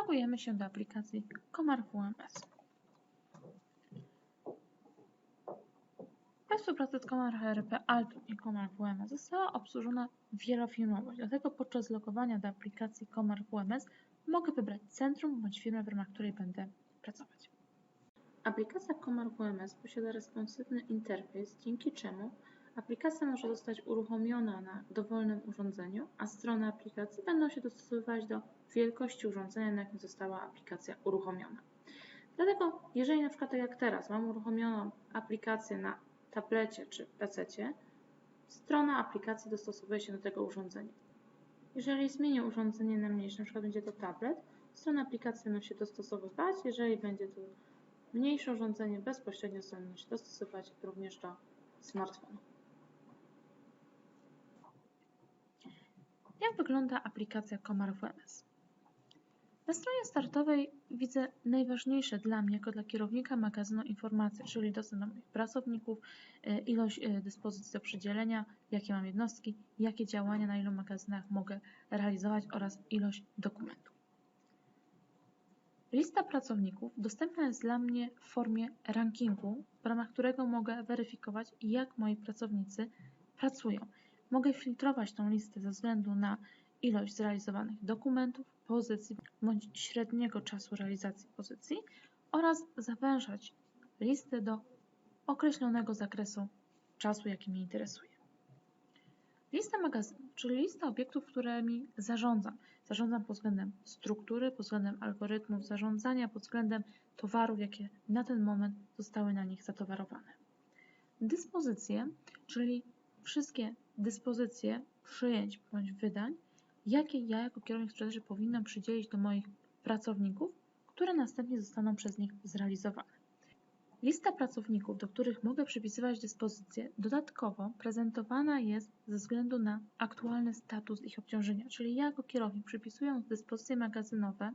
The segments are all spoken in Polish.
logujemy się do aplikacji Komar WMS. We współpracy z Komar HRP Altum i Komar WMS została obsłużona wielofirmowość, dlatego podczas logowania do aplikacji Komar WMS mogę wybrać centrum bądź firmę, w ramach której będę pracować. Aplikacja Komar WMS posiada responsywny interfejs, dzięki czemu aplikacja może zostać uruchomiona na dowolnym urządzeniu, a strony aplikacji będą się dostosowywać do wielkości urządzenia, na jakim została aplikacja uruchomiona. Dlatego, jeżeli na przykład tak jak teraz mam uruchomioną aplikację na tablecie czy PC, strona aplikacji dostosowuje się do tego urządzenia. Jeżeli zmienię urządzenie na mniejsze, na przykład będzie to tablet, strona aplikacji będą się dostosowywać. Jeżeli będzie to mniejsze urządzenie, bezpośrednio będą się dostosować również do smartfonu. Jak wygląda aplikacja Komar WMS? Na stronie startowej widzę najważniejsze dla mnie, jako dla kierownika magazynu informacje, czyli dostęp do moich pracowników, y, ilość y, dyspozycji do przydzielenia, jakie mam jednostki, jakie działania na ilu magazynach mogę realizować oraz ilość dokumentów. Lista pracowników dostępna jest dla mnie w formie rankingu, w ramach którego mogę weryfikować, jak moi pracownicy pracują. Mogę filtrować tą listę ze względu na ilość zrealizowanych dokumentów, pozycji bądź średniego czasu realizacji pozycji oraz zawężać listę do określonego zakresu czasu, jaki mnie interesuje. Lista magazynu, czyli lista obiektów, którymi zarządzam. Zarządzam pod względem struktury, pod względem algorytmów zarządzania, pod względem towarów, jakie na ten moment zostały na nich zatowarowane. Dyspozycje, czyli wszystkie dyspozycje przyjęć bądź wydań, jakie ja jako kierownik sprzedaży powinnam przydzielić do moich pracowników, które następnie zostaną przez nich zrealizowane. Lista pracowników, do których mogę przypisywać dyspozycje, dodatkowo prezentowana jest ze względu na aktualny status ich obciążenia, czyli ja jako kierownik przypisując dyspozycje magazynowe,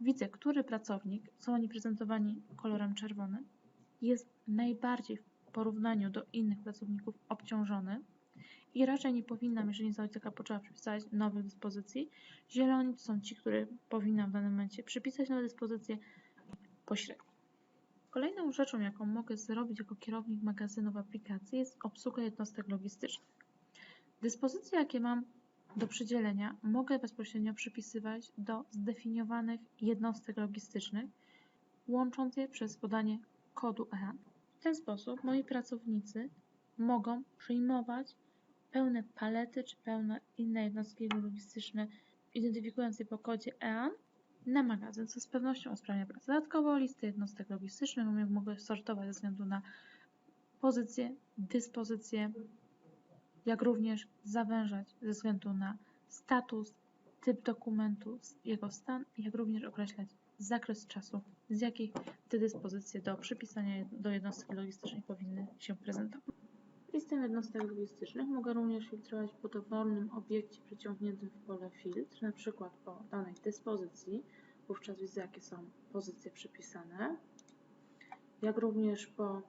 widzę, który pracownik, są oni prezentowani kolorem czerwonym, jest najbardziej porównaniu do innych pracowników obciążony, i raczej nie powinnam, jeżeli taka potrzeba, przypisać nowych dyspozycji. Zieloni to są ci, które powinnam w danym momencie przypisać nowe dyspozycje pośrednio. Kolejną rzeczą, jaką mogę zrobić jako kierownik magazynu w aplikacji jest obsługa jednostek logistycznych. Dyspozycje, jakie mam do przydzielenia, mogę bezpośrednio przypisywać do zdefiniowanych jednostek logistycznych, łącząc je przez podanie kodu EAN. W ten sposób moi pracownicy mogą przyjmować pełne palety czy pełne inne jednostki logistyczne, identyfikując je po kodzie EAN na magazyn, co z pewnością usprawnia pracę. Dodatkowo listy jednostek logistycznych mogę sortować ze względu na pozycję, dyspozycję, jak również zawężać ze względu na status, typ dokumentu, jego stan, jak również określać zakres czasu, z jakich te dyspozycje do przypisania do jednostki logistycznej powinny się prezentować. Listę jednostek logistycznych mogę również filtrować po dowolnym obiekcie przyciągniętym w pole filtr, przykład po danej dyspozycji, wówczas widzę jakie są pozycje przypisane, jak również po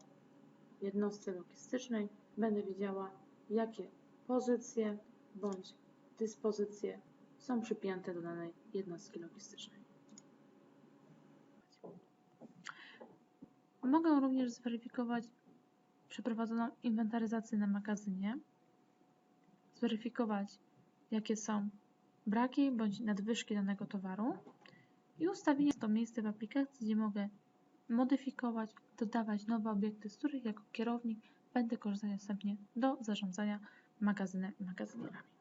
jednostce logistycznej będę widziała jakie pozycje bądź dyspozycje są przypięte do danej jednostki logistycznej. Mogę również zweryfikować przeprowadzoną inwentaryzację na magazynie, zweryfikować jakie są braki bądź nadwyżki danego towaru i ustawienie to miejsce w aplikacji, gdzie mogę modyfikować, dodawać nowe obiekty, z których jako kierownik będę korzystać następnie do zarządzania magazynem i magazynierami.